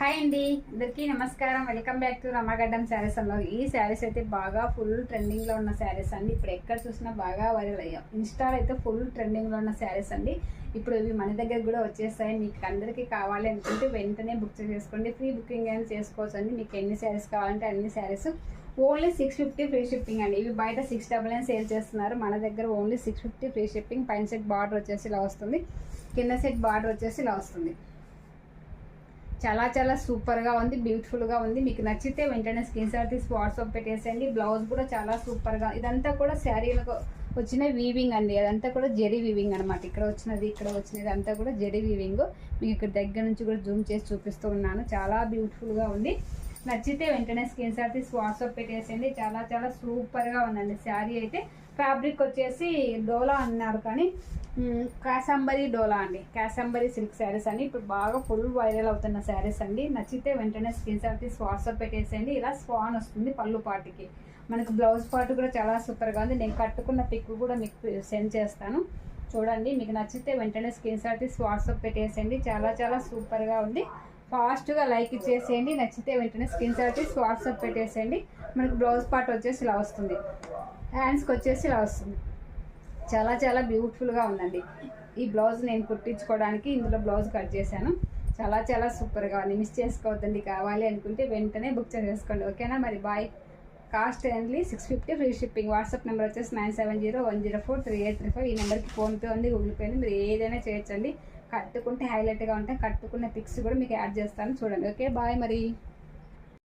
Hi అండి అందరికీ నమస్కారం. Welcome back to Ramagaddam saris అన్న ఈ శారీస్ అయితే బాగా ఫుల్ ట్రెండింగ్లో ఉన్న శారీస్ అండి. ఇప్పుడు ఎక్కడ చూసినా బాగా వైరల్ అయ్యాం ఇన్స్టాలో అయితే ఫుల్ ట్రెండింగ్లో ఉన్న శారీస్ అండి. ఇప్పుడు ఇవి మన దగ్గర కూడా వచ్చేస్తాయి. మీకు అందరికీ కావాలి అనుకుంటే వెంటనే బుక్ చేసుకోండి. ఫ్రీ బుకింగ్ అయినా చేసుకోవచ్చు అండి. మీకు ఎన్ని శారీస్ కావాలంటే అన్ని saris. Only six fifty free shipping అండి. ఇవి బయట సిక్స్ డబల్ నైన్ సేల్ చేస్తున్నారు. మన దగ్గర only six fifty free shipping పైన సెట్ బార్డర్ వచ్చేసి ఇలా వస్తుంది. కింద సెట్ బార్డర్ వచ్చేసి ఇలా వస్తుంది. చాలా చాలా సూపర్గా ఉంది బ్యూటిఫుల్గా ఉంది. మీకు నచ్చితే వెంటనే స్క్రీన్ షాట్ తీసి వాట్సాప్ పెట్టేసేయండి. బ్లౌజ్ కూడా చాలా సూపర్గా ఇదంతా కూడా శారీలకు వచ్చిన వీవింగ్ అండి. అదంతా కూడా జెరీ వీవింగ్ అనమాట ఇక్కడ వచ్చినది ఇక్కడ వచ్చినది అంతా కూడా జెరీ వీవింగ్ మీకు ఇక్కడ దగ్గర నుంచి కూడా జూమ్ చేసి చూపిస్తూ ఉన్నాను. చాలా బ్యూటిఫుల్గా ఉంది. నచ్చితే వెంటనే స్క్రీన్ షాట్ తీసి వాట్సాప్ పెట్టేసేయండి. చాలా చాలా సూపర్గా ఉందండి శారీ అయితే. ఫ్యాబ్రిక్ వచ్చేసి డోలా అన్నారు కానీ మ్, కాసంబరి డోలా అండి. కాసంబరి సిల్క్ శారీస్ అని ఇప్పుడు బాగా ఫుల్ వైరల్ అవుతున్న శారీస్ అండి. నచ్చితే వెంటనే స్క్రీన్ షాట్ తీసి వాట్సాప్ పెట్టేసేయండి. ఇలా స్వాన్ వస్తుంది పళ్ళు పాటికి. మనకు బ్లౌజ్ పార్ట్ కూడా చాలా సూపర్గా ఉంది. నేను కట్టుకున్న పిక్ కూడా మీకు సెండ్ చేస్తాను. చూడండి మీకు నచ్చితే వెంటనే స్క్రీన్ షాట్ తీసి వాట్సాప్ పెట్టేసేయండి. చాలా చాలా సూపర్గా ఉంది. ఫాస్ట్గా లైక్ ఇచ్చేసేయండి నచ్చితే వెంటనే స్క్రీన్ షాట్ తీసి వాట్సాప్ పెట్టేసేయండి. మనకు బ్లౌజ్ పార్ట్ వచ్చేసి ఇలా వస్తుంది. హ్యాండ్స్కి వచ్చేసి ఇలా వస్తుంది. చాలా చాలా బ్యూటిఫుల్గా ఉందండి. ఈ బ్లౌజ్ నేను కుట్టించుకోవడానికి ఇందులో బ్లౌజ్ కట్ చేశాను. చాలా చాలా సూపర్గా ఉంది. మిస్ చేసుకోవద్దండి. కావాలి అనుకుంటే వెంటనే బుక్ చేసేసుకోండి. ఓకేనా? మరి bye. Cost only six fifty free shipping. WhatsApp number వచ్చేసి nine seven zero one zero four three eight three five. ఈ నెంబర్కి ఫోన్పే ఉంది గూగుల్ పే ఉంది. మీరు ఏదైనా చేయొచ్చండి. కట్టుకుంటే హైలైట్గా ఉంటాయి. కట్టుకున్న పిక్స్ కూడా మీకు యాడ్ చేస్తాను. చూడండి. ఓకే బాయ్ మరి.